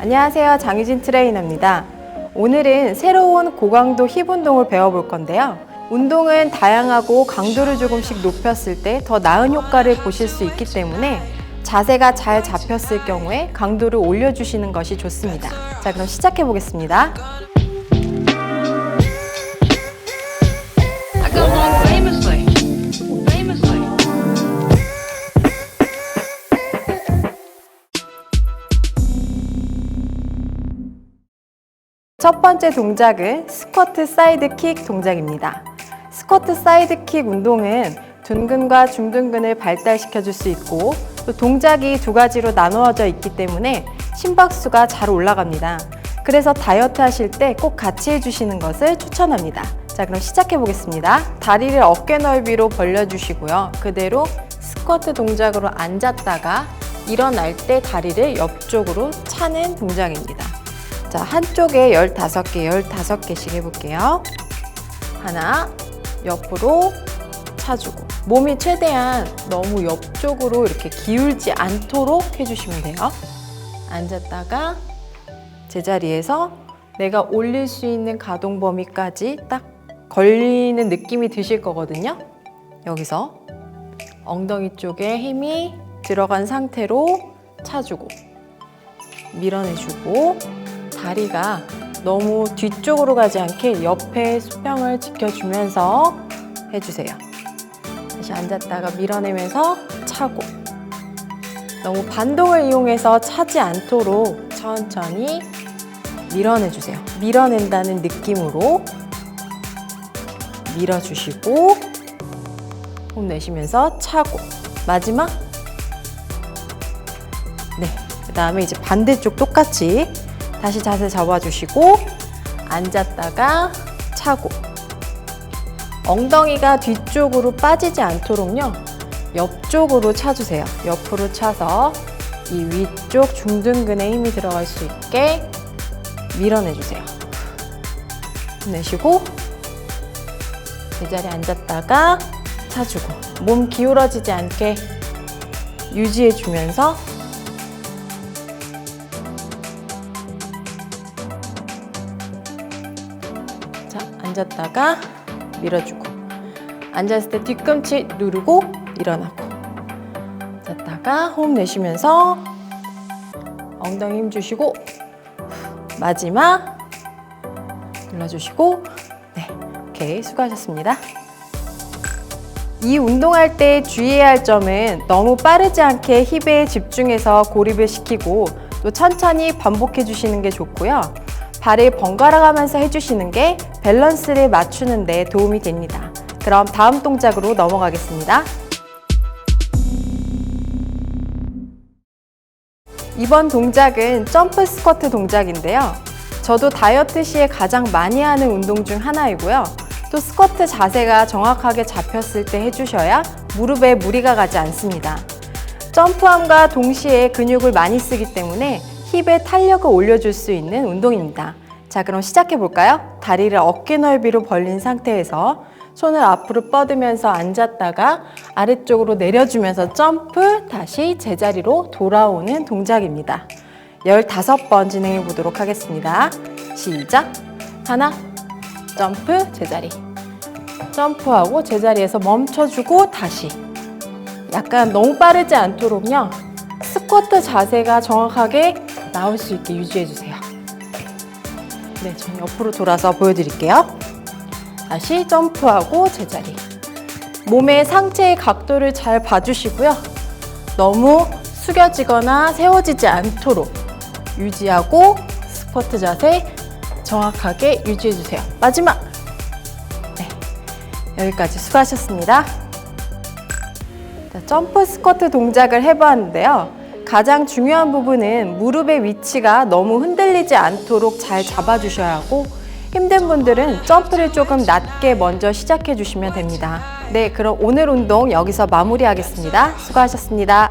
안녕하세요. 장유진 트레이너입니다. 오늘은 새로운 고강도 힙 운동을 배워볼 건데요. 운동은 다양하고 강도를 조금씩 높였을 때 더 나은 효과를 보실 수 있기 때문에 자세가 잘 잡혔을 경우에 강도를 올려주시는 것이 좋습니다. 자, 그럼 시작해 보겠습니다. 첫 번째 동작은 스쿼트 사이드 킥 동작입니다. 스쿼트 사이드 킥 운동은 둔근과 중둔근을 발달시켜 줄 수 있고 또 동작이 두 가지로 나누어져 있기 때문에 심박수가 잘 올라갑니다. 그래서 다이어트 하실 때 꼭 같이 해주시는 것을 추천합니다. 자, 그럼 시작해 보겠습니다. 다리를 어깨 넓이로 벌려주시고요. 그대로 스쿼트 동작으로 앉았다가 일어날 때 다리를 옆쪽으로 차는 동작입니다. 자, 한쪽에 15개, 15개씩 해볼게요. 하나, 옆으로 차주고. 몸이 최대한 너무 옆쪽으로 이렇게 기울지 않도록 해주시면 돼요. 앉았다가 제자리에서 내가 올릴 수 있는 가동 범위까지 딱 걸리는 느낌이 드실 거거든요. 여기서 엉덩이 쪽에 힘이 들어간 상태로 차주고 밀어내주고 다리가 너무 뒤쪽으로 가지 않게 옆에 수평을 지켜주면서 해주세요. 다시 앉았다가 밀어내면서 차고 너무 반동을 이용해서 차지 않도록 천천히 밀어내주세요. 밀어낸다는 느낌으로 밀어주시고 홈 내쉬면서 차고 마지막 네, 그 다음에 이제 반대쪽 똑같이 다시 자세 잡아주시고 앉았다가 차고. 엉덩이가 뒤쪽으로 빠지지 않도록요. 옆쪽으로 차주세요. 옆으로 차서 이 위쪽 중둔근에 힘이 들어갈 수 있게 밀어내주세요. 내쉬고 제자리에 앉았다가 차주고. 몸 기울어지지 않게 유지해주면서 앉았다가 밀어주고 앉았을 때 뒤꿈치 누르고 일어나고 앉았다가 호흡 내쉬면서 엉덩이 힘 주시고 마지막 눌러주시고 네, 오케이 수고하셨습니다. 이 운동할 때 주의해야 할 점은 너무 빠르지 않게 힙에 집중해서 고립을 시키고 또 천천히 반복해 주시는 게 좋고요. 발을 번갈아 가면서 해주시는 게 밸런스를 맞추는 데 도움이 됩니다. 그럼 다음 동작으로 넘어가겠습니다. 이번 동작은 점프 스쿼트 동작인데요. 저도 다이어트 시에 가장 많이 하는 운동 중 하나이고요. 또 스쿼트 자세가 정확하게 잡혔을 때 해주셔야 무릎에 무리가 가지 않습니다. 점프함과 동시에 근육을 많이 쓰기 때문에 힙에 탄력을 올려줄 수 있는 운동입니다. 자, 그럼 시작해 볼까요? 다리를 어깨 넓이로 벌린 상태에서 손을 앞으로 뻗으면서 앉았다가 아래쪽으로 내려주면서 점프, 다시 제자리로 돌아오는 동작입니다. 15번 진행해 보도록 하겠습니다. 시작! 하나, 점프, 제자리. 점프하고 제자리에서 멈춰주고 다시. 약간 너무 빠르지 않도록요. 스쿼트 자세가 정확하게 나올 수 있게 유지해 주세요. 네, 전 옆으로 돌아서 보여드릴게요. 다시 점프하고 제자리. 몸의 상체의 각도를 잘 봐주시고요. 너무 숙여지거나 세워지지 않도록 유지하고 스쿼트 자세 정확하게 유지해 주세요. 마지막. 네, 여기까지 수고하셨습니다. 자, 점프 스쿼트 동작을 해봤는데요. 가장 중요한 부분은 무릎의 위치가 너무 흔들리지 않도록 잘 잡아주셔야 하고 힘든 분들은 점프를 조금 낮게 먼저 시작해 주시면 됩니다. 네, 그럼 오늘 운동 여기서 마무리하겠습니다. 수고하셨습니다.